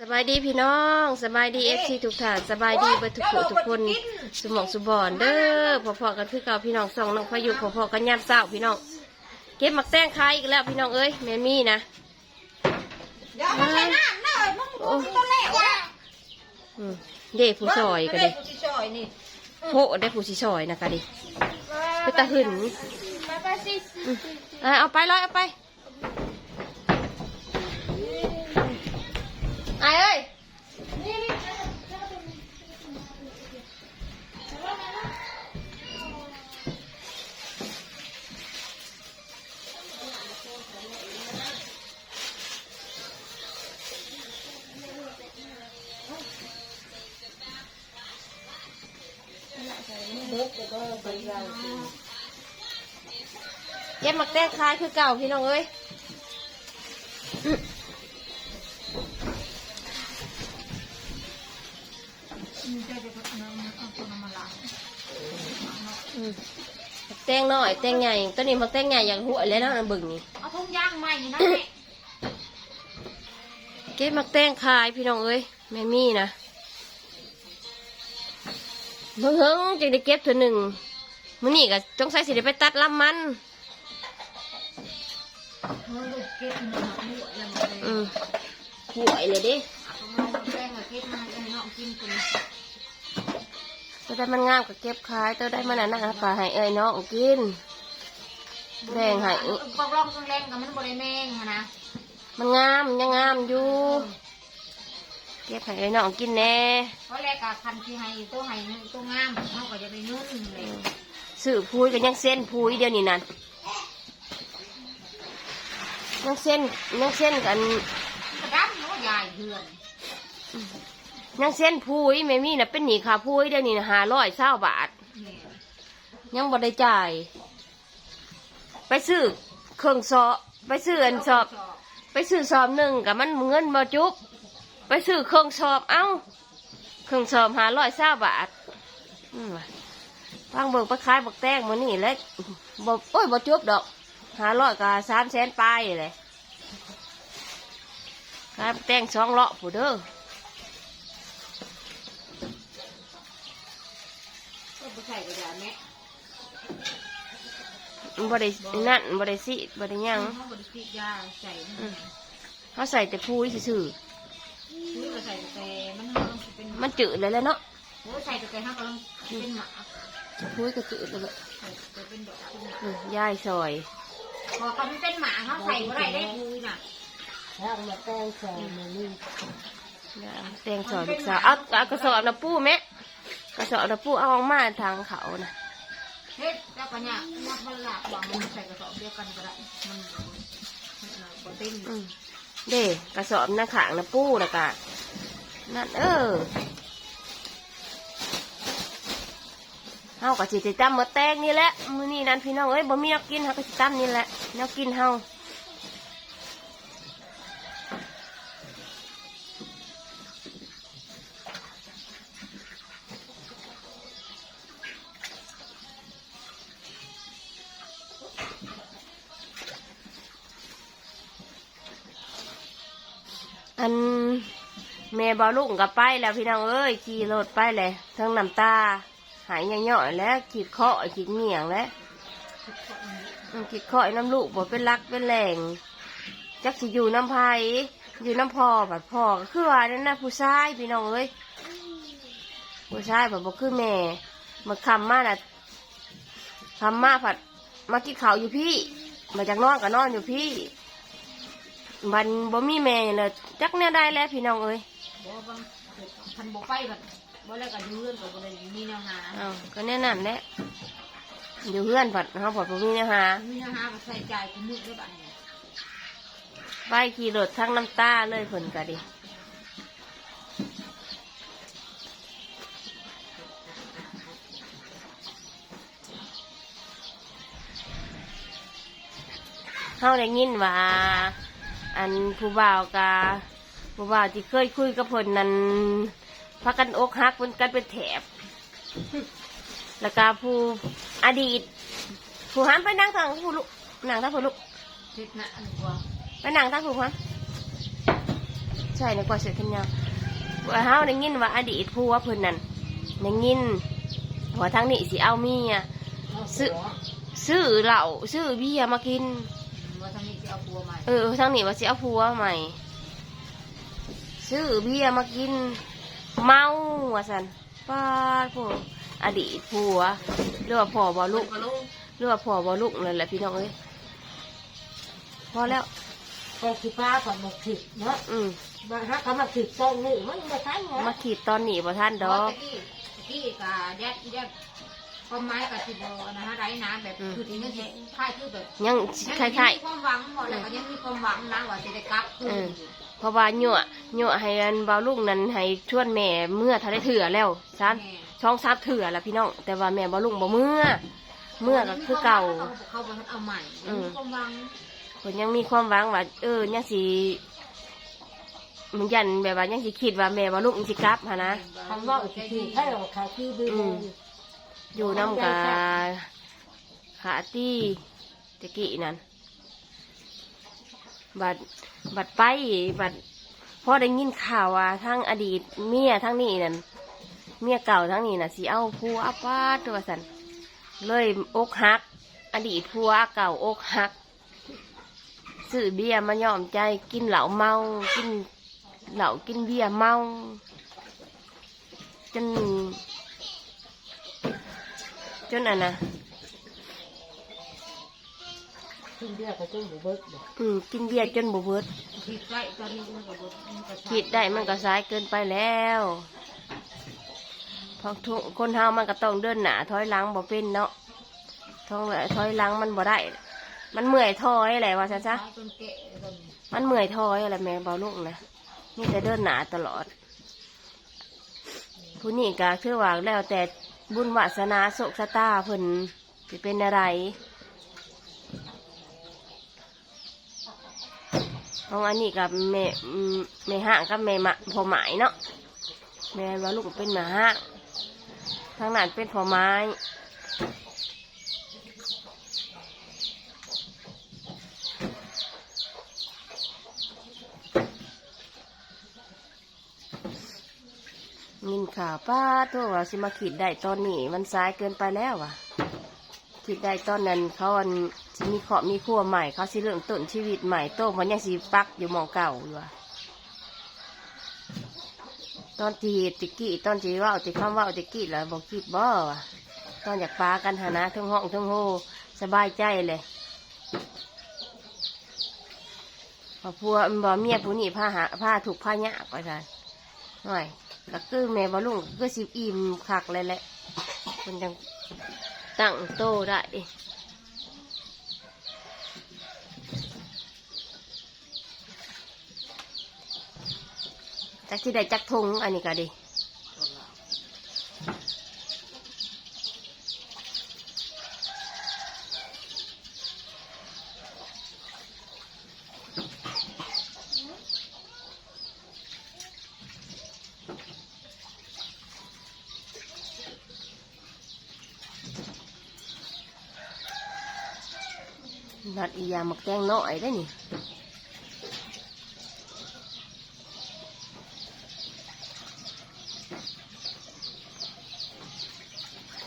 สบายดีพี่น้องสบายดีเอฟซีทุกท่านสบายดีเบิดทุกผู้ทุกคนสมองสุบอนเด้อพอๆกันคือเก่าพี่น้องส่องน้องพายุพอๆกันยามเศร้าพี่น้องเก็บหมักแตงขายอีกแล้วพี่น้องเอ้ยแม่มี่นะเดี๋ยวมันไปน้ำเนอะมึงมึงตัวแรกวะอืมเด้ผู้ซอยก็เด้ผู้ซอยนี่โหได้ผู้สิซอยนะก็ดิไปตะหึนไปไปสิอืมอะเอาไปเลยเอาไป ไอ้เอ้ยเย็บหมักแตงคายคือเก่าพี่น้องเอ้ย แตงน้อยแตงใหญ่ตัวนี้หมักแตงใหญ่อย่างหัวแล้วนะอันเบึงนี่เอาทุ่งย่างใหม่นะแม่เก็บหมักแตงคายพี่น้องเอ้ยแม่มี่นะเพิ่งเพิ่งจึงได้เก็บเถอหนึ่งมื้อนี้ก็จงใส่สิได้ไปตัดลำมันมึงเก็บหนักหัวแล้วมาเลยอืมหวยเลยเดิเอามาแป้งกับเก็บมาให้น้องกินกัน ตัวได้มันงามก็เก็บขายตัวได้มันอันนั้นก็ให้เอ้ยน้องกินแบ่งให้ปอกลองแรงกับมันบริแมงนะมันงามยังงามอยู่ เก็บให้เอ้ยน้องกินแน่เพราะแรกกับคันที่ให้ตัวให้ตัวงามเขาก็จะไปนุ่นเลยสื่อพูยก็ยังเส้นพูยเดียวนี่นั่นยังเส้นยังเส้นกัน กระดับเนาะยายเพื่อน ยังเส้นพูยแม่มี่น่ะเป็นหนี้ค่าพูยเดี๋ยวนี้ห้าร้อยเศร้าบาทนี่ยังบ่ได้จ่าย ไปซื้อเครื่องสอบไปซื้ออันสอบ ไปซื้อสอบหนึ่งกับมันเงินมาจุบไปซื้อเครื่องสอบเอ้า เครื่องสอบหาร้อยเศร้าบาทอืมว่ะฟังเบิกไปขายบักแตงมันนี่แหล้วบ่โอ้ยบ่จุบดอกหาร้อยกับสามแสนปลายเลยขายบักแตงสองเลาะผู้เด้อ ก็ไปใส่กระดาษแม่ มัน บ่ได้นั่นบ่ได้สิบ่ได้หยังเขาบริสุทธิ์ยาใส่อืมเขาใส่แต่พูยซื่อซื้อมาใส่แต่มันกำลังเป็นๆมันจืดเลยแหล้วเนาะโอ้ใส่แต่เขากำลังเป็นหมาพูยก็จืดเลยแหละใส่แต่เป็นดอกเป็นหมาอืมยายซอยพอเขาเป็นหมาเขาใส่เมื่อไรได้ดูน่ะแล้วมาแตงซอยมานี่แตงซอยลูกสาวเอาเอากระสอบนะปูแม่กระสอบนะปูเอาออกมาทางเขานะเฮ็ดแล้วก็เนี่ยนักบรรลักวางมันใส่กระสอบเดียวกันก็ได้มันมันบ่เต็มอืมเด้กระสอบหน้าขางนะปู้ละกะนั่นเออเฮากะสิติตั้มมาแตกนี่แหละมื้อนี้นั้นพี่น้องเอ้ยบ่มีแนวกินเฮากะสิตั้มนี่แหละแนวกินเฮา อันแม่บอลุงกับไปแล้วพี่น้องเอ้ยขี่รถไปเลยทั้งน้ำตา หายย่อยๆแล้วขีดเคาะขีดเหนียงแล้วขีดเคาะน้ำลูกบอเป็นรักเป็นแหล่งจักสิอยู่น้ำไผ่อยู่น้ำพอบัดพอก็คือว่านั่นนะผู้ชายพี่น้องเอ้ยผู้ชายแบบบอกคือแม่มาคำมาน่ะคำมาผัดมากินข้าวอยู่พี่ มาจากนอนก็นอนอยู่พี่ มันบ่มีแม่เลยจักเนี่ยได้แล้วพี่น้องเอ้ยบ่บางคันบ่ไปแบบบ่แล้วก็ยืนก็บ่ได้มีแนวหาอ้าวก็แน่นั่นแหละอยู่เพื่อนผัดเขาผัดบ่มีเนะฮะมีแนวหาก็ใส่ใจกูมึกได้บัดนี้ไปขี่รถทั้งน้ำตาเลยผลก็ดิเขาได้ยินว่า อันผู้บ่าวกาผู้บ่าวที่เคยคุยกับเพิ่นนั้นพักกันอกหักเป็นกันเป็นแถบ แล้วก็ผู้อดีต ผู้หันไปนั่งทางผู้ลุกนั่งทางผู้ลุกเฮ็ดนะอันกว่าไปนั่งทางผู้หันสส่ในกว่าเสื้อแขนยาวว่าเฮาได้ยินว่าอดีตผัวเพิ่นนั่นได้ยินว่าทางนี้สิเอาเมียซื้อซื้อเหล้าซื้อเบียร์มากินว่าทางนี้ เอาปัวใหม่เออทางนี้ว่าสิเอาผัวใหม่ ซื้อเบียร์มากิน เมาว่าสันป้าดพวกอดีตผัวเรือว่าพ่อบ่ลูกก็ลูกเรือว่าพ่อบ่ลูกนั่นแหละพี่น้องเอ้ยพอแล้วแต่ขี้ฟ้าก่อนมาขิดเนาะอืมมาฮะเขามาขิดตรงนี้มันไม่ใช่เนาะมาขีดตอนนี้บ่ท่านดอกตะกี้ตะกี้กะแยกแยก ความหมายกับสิบนะฮะไรนะแบบคือที่นี่เห็นค่ายคือแบบยังคล้ายมีความหวังหมดแล้วก็ยังมีความหวังนะว่าจะได้กลับคืนๆเพราะว่ายั่วยั่วให้อันบ่าวลูกนั้นให้ชวนแม่เมื่อทะเลเถื่อแล้วซานช่องซับเถื่อละพี่น้องแต่ว่าแม่บ่าวลูกบ่เมื่อ เมื่อก็คือเก่าเขาบอกเอาใหม่มีความหวังเพิ่นยังมีความหวังว่าเออยังสิมันยันแบบว่ายังสิคิดว่าแม่ว่าลูกมันสิกลับหะนะคำว่าขิดให้เราขายที่ดีเลย อยู่น้ำกาขาตี้ตะกี้นั่นบัดบัดไปบัดพอได้ยินข่าวว่าทั้งอดีตเมียทั้งนี้นั่นเมียเก่าทั้งนี้น่ะสิเอาผัวป้าตัวสันเลยอกหัก อดีตผัวเก่าอกหักซื้อเบียร์มายอมใจกินเหล้าเมา กินเหล้ากินเบียร์เมาจน จนอันนะขึ้นเรียกก็ต้องบุเบิกเนาะอืมกินเบียร์จนบวเบิดคิดไว้ตอนนี้มันก็บคิดได้มันก็สายเกินไปแล้วเพราะทุกคนเฮามันก็ต้องเดินหน้าถอยหลังบ่เป็นเนาะท้องถอยหลังมันบ่ได้ มันเมื่อยถอยอะไรวะจ๊ะจ๊ะจนเกะจนมันเมื่อยถอยอะไรแม่เบาลูกนะนี่แต่เดินหน้าตลอด ผู้นี้ก็คือว่าแล้วแต่ บุญวาสนาโศกสตาเพิ่นจะเป็นอะไรเองอันนี้กับแม่อืมแม่ห้างกับแม่มะพอหมายเนาะแม่ว่าลูกเป็นแม่ห้างทางนั้นเป็นพอไม้ มินข่าวป้าตัวว่าสิมาขีดได้ตอนนี้ มันสายเกินไปแล้วว่ะขีดได้ตอนนั้นเขาอันสิมีเคราะห์มีครัวใหม่ เขาสิเริ่มต้นชีวิตใหม่โตมันยังสิปักอยู่หมองเก่าอยู่ว่ะตอนทีติกกี้ตอนที่ว่าติคำเว่าติกกี้แล้วบอกคิดบ่ว่ะตอนอยากปากันหานะทั้งห้องทั้งโฮสบายใจเลยพอพัวบอเมียผู้นี้ผ้าหาผ้าถูกผ้าหยาไปกันหน่อย ก็คือแม่บอลุงก็สิบอิ่มคักเลยแหละมันยังตั้งโตได้จักที่ได้จักทงอันนี้ก็ดี นัดอียามาแกงน้อยได้นี่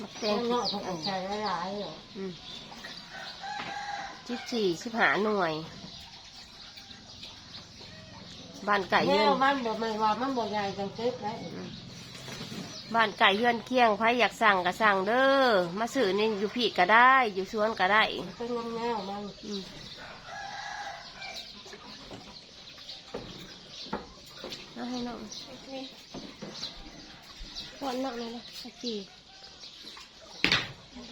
มาแกแต่งงเนาะเขาก็ใช้หลายๆเนาะอืมสิบสี่สิบห้าหน่วยบ้านไก่แม่เยือนมันบ่ไม่ว่ามันบ่ใหญ่จังเก็บได้ บ้านไก่เยือนเคียงใครอยากสั่งก็สั่งเด้อมาซื้อนี่อยู่พี่ก็ได้ อยู่สวนก็ได้เป็นงแนวมันอืมเอาให้น้องป้อนน้องเลยนะสักทีอืม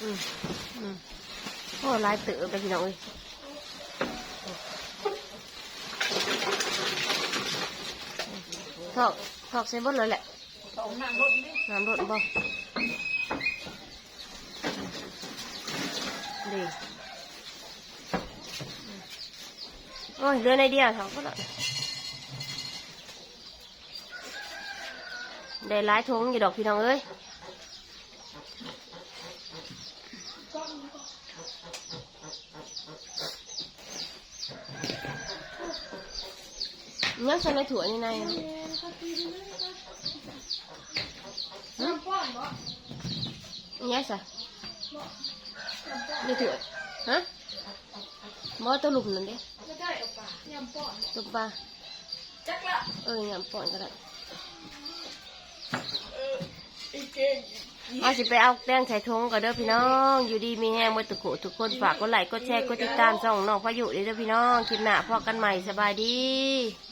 อืม โอ้ลายเต๋อไปพี่น้องเอ้ยทอกทอกใส่บดเลยแหละสองนางรถนี่น้ำรดบ่ดีโอ้ยเดือนในเดียวเขาก็ละได้หลายทงอยู่ดอกพี่น้องเอ้ย ยังใส่ในถั่วนี่ในอะน้ำป้อนบ่ยังใส่ในถั่วฮะมอตัวหลุมนั่นเด้ไม่ได้เอาปลาน้ำป้อนลูกปลาจักละเอ้ยยำป่อนก็ได้อีเก่งเอาสิไปเอาแป้งใส่ถุงก็เด้อพี่น้อง อยู่ดีมีแห้งมาตุกุทุกคนฝากกดไลค์กดแชร์กดติดตามช่องน้องพายุเด้อพี่น้อง คลิปหน้าพอกันใหม่สบายดีส